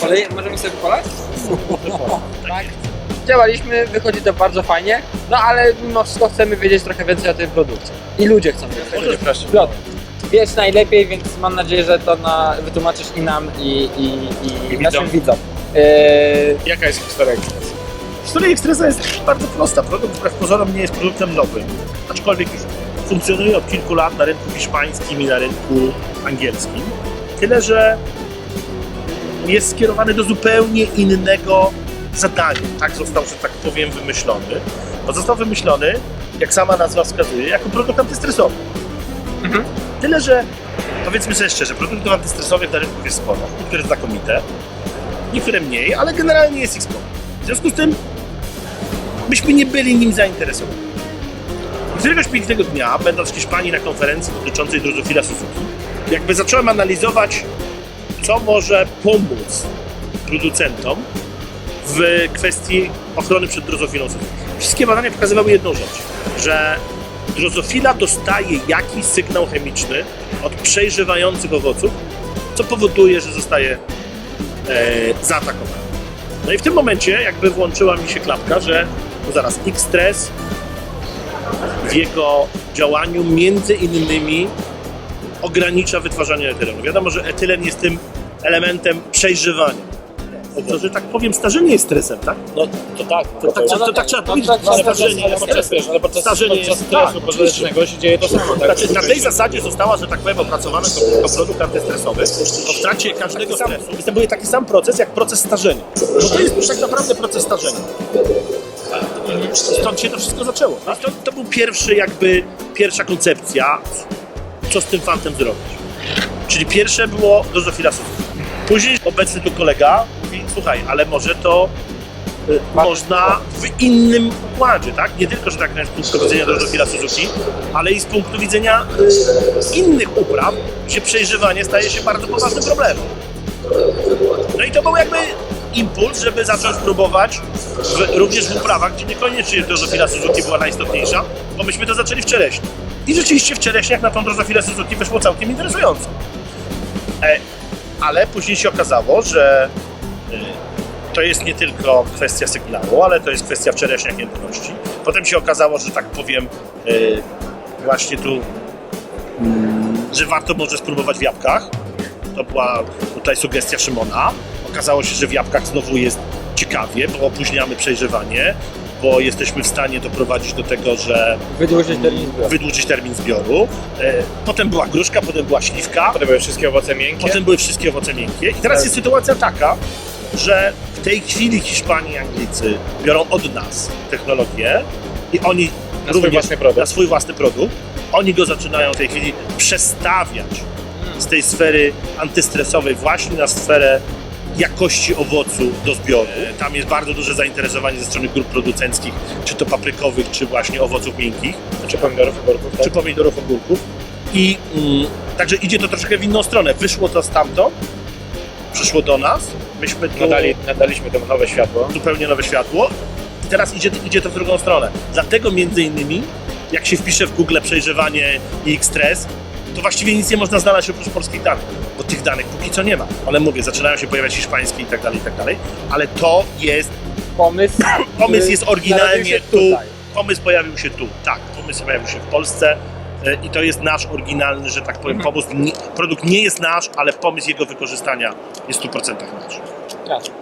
Kolej, możemy sobie polać? tak. Działaliśmy, wychodzi to bardzo fajnie, no ale mimo wszystko chcemy wiedzieć trochę więcej o tej produkcji. I ludzie chcą wiedzieć. Możesz proszę. Piotr, wiesz najlepiej, więc mam nadzieję, że to na, wytłumaczysz i nam, i, i, i, I naszym widzom. widzom. Eee, Jaka jest historia Express? Historia Expressa jest bardzo prosta. Produkt wbrew pozorom nie jest produktem nowym, aczkolwiek już funkcjonuje od kilku lat na rynku hiszpańskim i na rynku angielskim. Tyle, że jest skierowany do zupełnie innego zadania. Tak został, że tak powiem, wymyślony. Bo został wymyślony, jak sama nazwa wskazuje, jako produkt antystresowy. Mhm. Tyle, że powiedzmy sobie szczerze, produktów antystresowych na rynku jest sporo. Niektóre znakomite, niektóre mniej, ale generalnie jest ich sporo. W związku z tym myśmy nie byli nim zainteresowani. Któregoś pięknego dnia, będąc w Hiszpanii na konferencji dotyczącej drozofila Suzuki, jakby zacząłem analizować, co może pomóc producentom w kwestii ochrony przed drozofilą Suzuki. Wszystkie badania pokazywały jedną rzecz, że drozofila dostaje jakiś sygnał chemiczny od przejrzewających owoców, co powoduje, że zostaje e, zaatakowany. No i w tym momencie jakby włączyła mi się klapka, że no zaraz X-Stress w jego działaniu między innymi ogranicza wytwarzanie etylenu. Wiadomo, że etylen jest tym elementem przejrzywania. To, że tak powiem, starzenie jest stresem, tak? No to tak. To, tak, to, tak trzeba no, powiedzieć. tak, ale Starzenie jest stresem. ale podczas, Starzenie podczas jest- stresu tak, się dzieje to samo. Tak? Znaczy, na tej zasadzie została, że tak powiem, opracowany to, to produkt antystresowy, bo w trakcie każdego stresu występuje taki sam proces, jak proces starzenia. Bo to jest tak naprawdę proces starzenia. Stąd się to wszystko zaczęło. No i to, to był pierwszy jakby, pierwsza koncepcja, co z tym fantem zrobić. Czyli pierwsze było dozofila Suzuki. Później obecny tu kolega mówi, słuchaj, ale może to y, można w innym układzie, tak? Nie tylko, że tak powiem, z punktu widzenia dozofila Suzuki, ale i z punktu widzenia y, innych upraw, gdzie przejrzywanie staje się bardzo poważnym problemem. No i to był jakby impuls, żeby zacząć próbować w, również w uprawach, gdzie niekoniecznie drozofila Suzuki była najistotniejsza, bo myśmy to zaczęli w. I rzeczywiście w czereśniach na tą drozofilę Suzuki wyszło całkiem interesująco. E, ale później się okazało, że y, to jest nie tylko kwestia sygnału, ale to jest kwestia w czereśniach jędrności. Potem się okazało, że tak powiem, y, właśnie tu, mm, że warto może spróbować w jabłkach. To była tutaj sugestia Szymona. Okazało się, że w jabłkach znowu jest ciekawie, bo opóźniamy przejrzewanie, bo jesteśmy w stanie doprowadzić do tego, że Wydłużyć termin zbioru. wydłużyć termin zbioru. E, Potem była gruszka, potem była śliwka, Potem były wszystkie owoce miękkie. potem były wszystkie owoce miękkie. I teraz jest sytuacja taka, że w tej chwili Hiszpanii i Anglicy biorą od nas technologię i oni Na swój własny produkt. na swój własny produkt. Oni go zaczynają w tej chwili przestawiać z tej sfery antystresowej właśnie na sferę jakości owocu do zbioru. E, Tam jest bardzo duże zainteresowanie ze strony grup producenckich, czy to paprykowych, czy właśnie owoców miękkich Czy pomidorów, ogórków, tak? czy pomidorów, ogórków. I mm, także idzie to troszkę w inną stronę. Wyszło to stamtąd, przyszło do nas, myśmy tu Nadali, nadaliśmy temu nowe światło. zupełnie nowe światło i teraz idzie, idzie to w drugą stronę. Dlatego między innymi, jak się wpisze w Google przejrzewanie i X-Stress, to właściwie nic nie można znaleźć oprócz polskich danych, bo tych danych póki co nie ma. One mówię, zaczynają się pojawiać hiszpańskie i tak dalej, i tak dalej, ale to jest, Pomysł, pomysł jest oryginalnie tu, pomysł pojawił się tu, tak, pomysł pojawił się w Polsce e, i to jest nasz oryginalny, że tak powiem, pomysł. Produkt nie jest nasz, ale pomysł jego wykorzystania jest w 100% nasz. Tak.